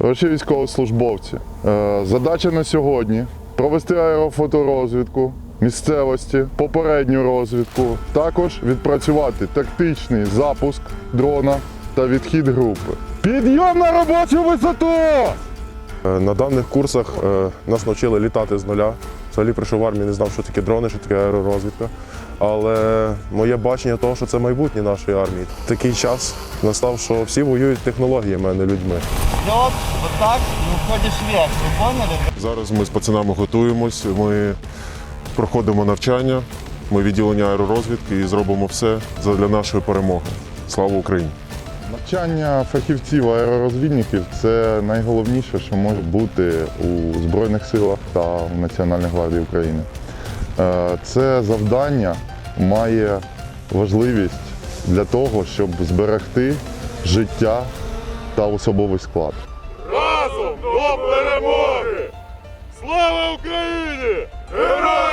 Ваші військовослужбовці, е, задача на сьогодні провести аерофоторозвідку місцевості, попередню розвідку, також відпрацювати тактичний запуск дрона та відхід групи. Підйом на робочу висоту! Е, На даних курсах е, нас навчили літати з нуля. Взагалі прийшов в армію, не знав, що таке дрони, що таке аеророзвідка. Але моє бачення того, що це майбутнє нашої армії. Такий час настав, що всі воюють технологіями, а не людьми. Лед, вот так, и уходишь вверх, вы поняли? Зараз ми з пацанами готуємось. Ми проходимо навчання. Ми відділення аеророзвідки і зробимо все для нашої перемоги. Слава Україні! Навчання фахівців аеророзвідників це найголовніше, що може бути у Збройних силах та в Національній гвардії України. Е, Це завдання має важливість для того, щоб зберегти життя та особовий склад. Разом до перемоги! Слава Україні! Героям!